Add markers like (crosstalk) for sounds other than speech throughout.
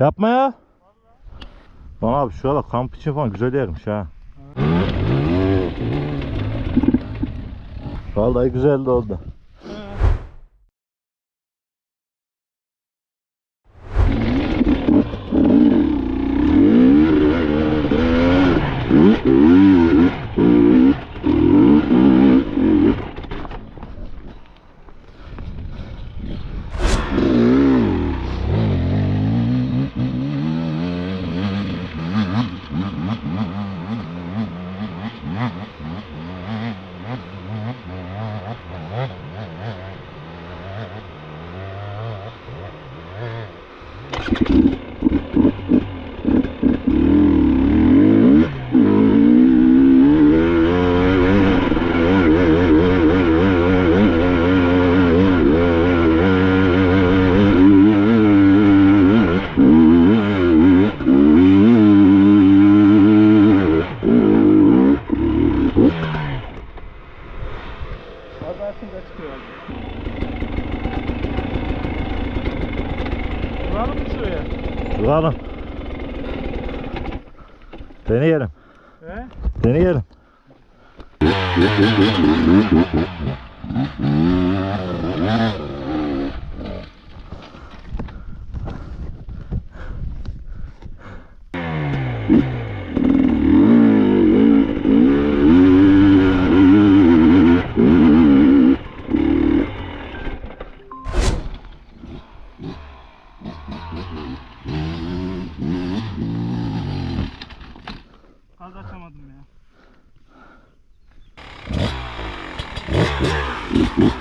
Yapma ya. Lan abi şurada kamp için falan güzel yermiş ha. Vallahi güzel de oldu. Habersin de çıkıyor. Duralım mı şuraya? Duralım. Deneyelim. He? Deneyelim. Gaz (laughs)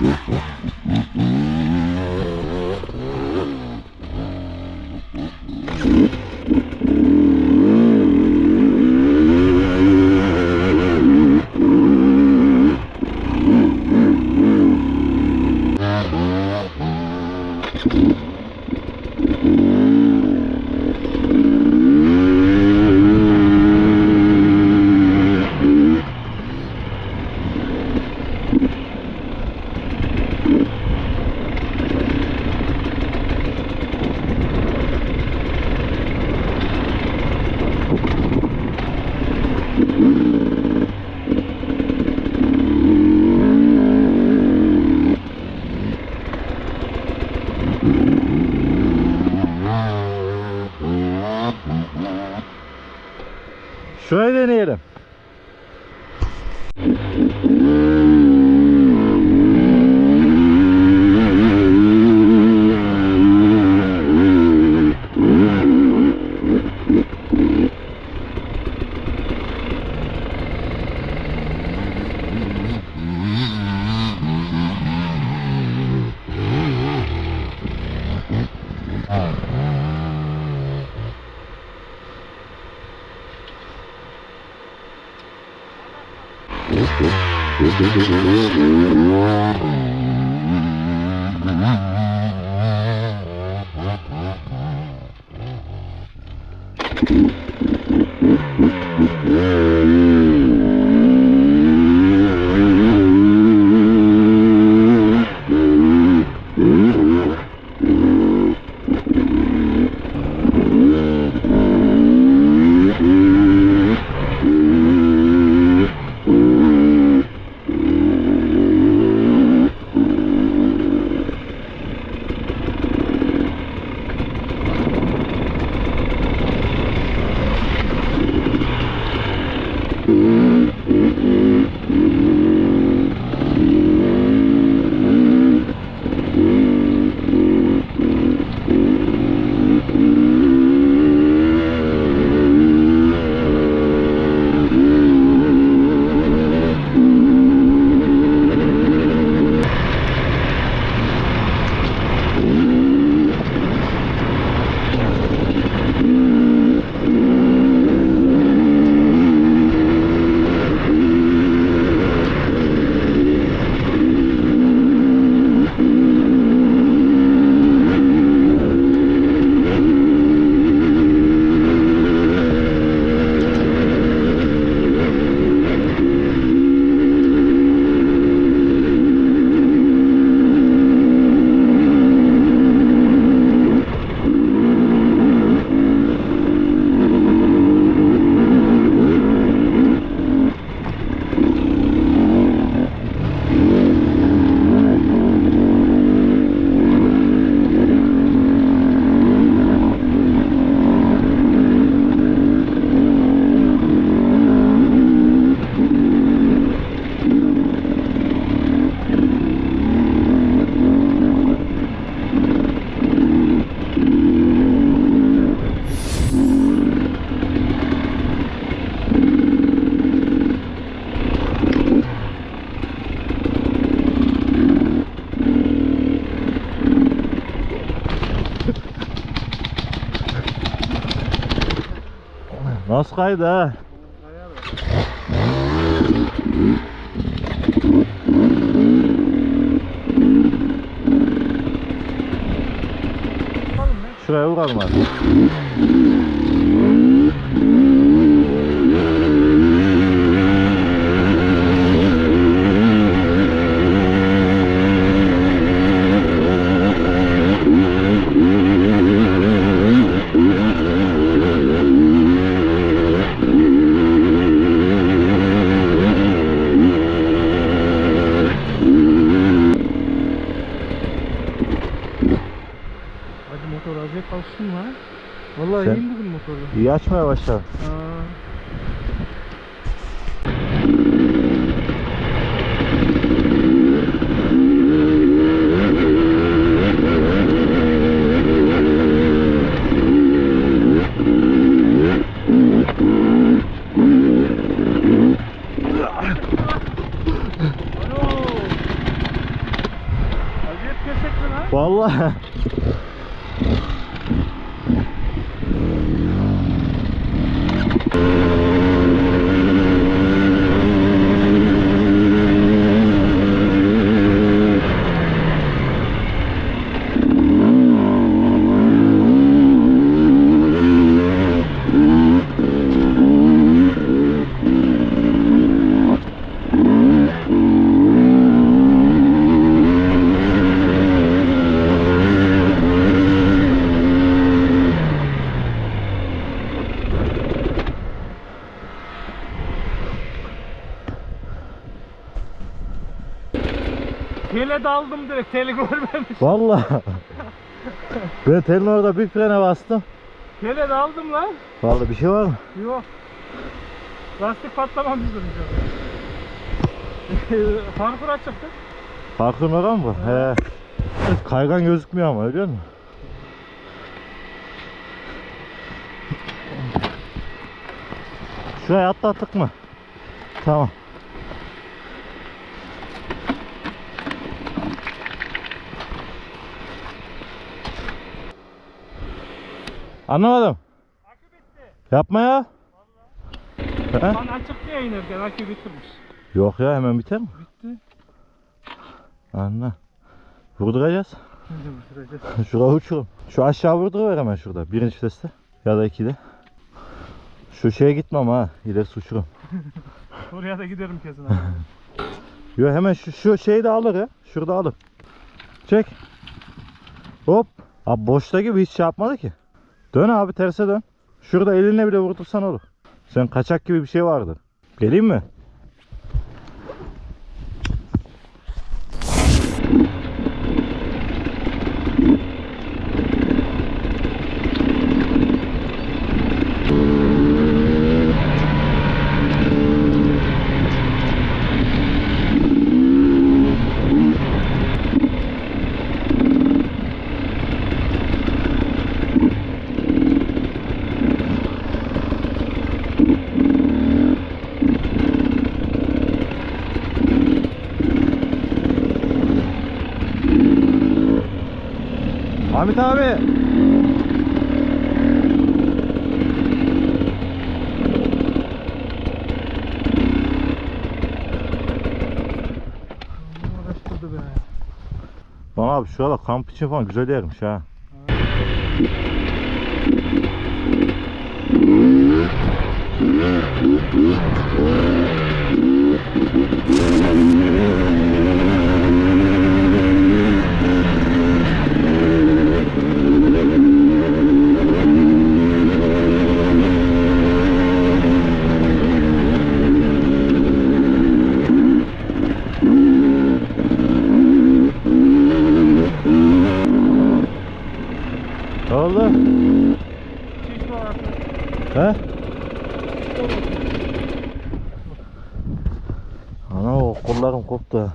Ha ha ha. Şöyle deneyelim. Thank you. Nasıl kaydı ha? Kayar o. Yapalım mı? Şuraya vuralım abi. Lan. Vallahi. Teli görmemiş. Vallahi. ben telin orada bir frene bastım. Tele daldım lan. Vallahi bir şey var mı? Yok. Lastik patlamamıştır inşallah. (laughs) Parkur açıktı. Parkur var mı bu? He. Kaygan gözükmüyor ama biliyor musun? Şuraya atlattık mı? Tamam. Anlamadım. Akü bitti. Yapma ya. He? Lan açık diye inerken akü bitirmiş. Yok ya hemen biter mi? Bitti. Anla. Vurduracağız. (laughs) Şuraya uçurum. Şu aşağı vurduruver hemen şurada. Birinci viteste. Ya da ikide. Şu şeye gitmem ha. İlerisi uçurum. (laughs) Oraya da giderim kesin (laughs) abi. Yo hemen şu, şu şeyi de alır ya. Şurada alır. Çek. Hop. Abi boşta gibi hiç şey yapmadı ki. Dön abi terse dön. Şurada elinle bile vurdursan olur. Sen kaçak gibi bir şey vardı. Geleyim mi? Ahmet abi. Lan abi şurada kamp için falan güzel yermiş ha. Ne kollarım koptu.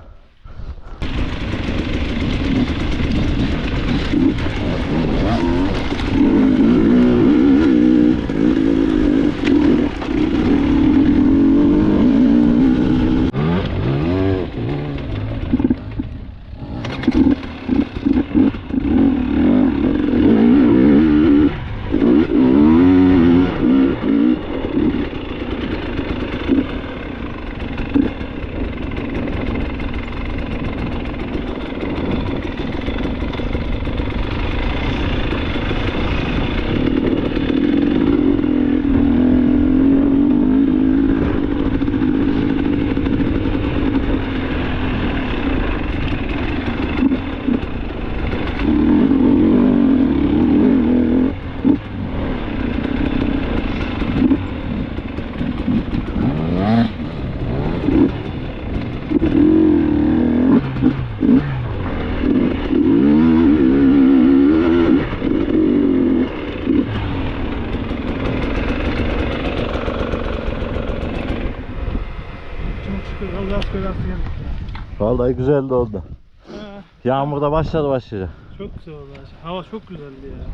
Vallahi güzel de oldu. Ha, Yağmur da başladı başlayacak. çok güzel oldu. Hava çok güzeldi ya.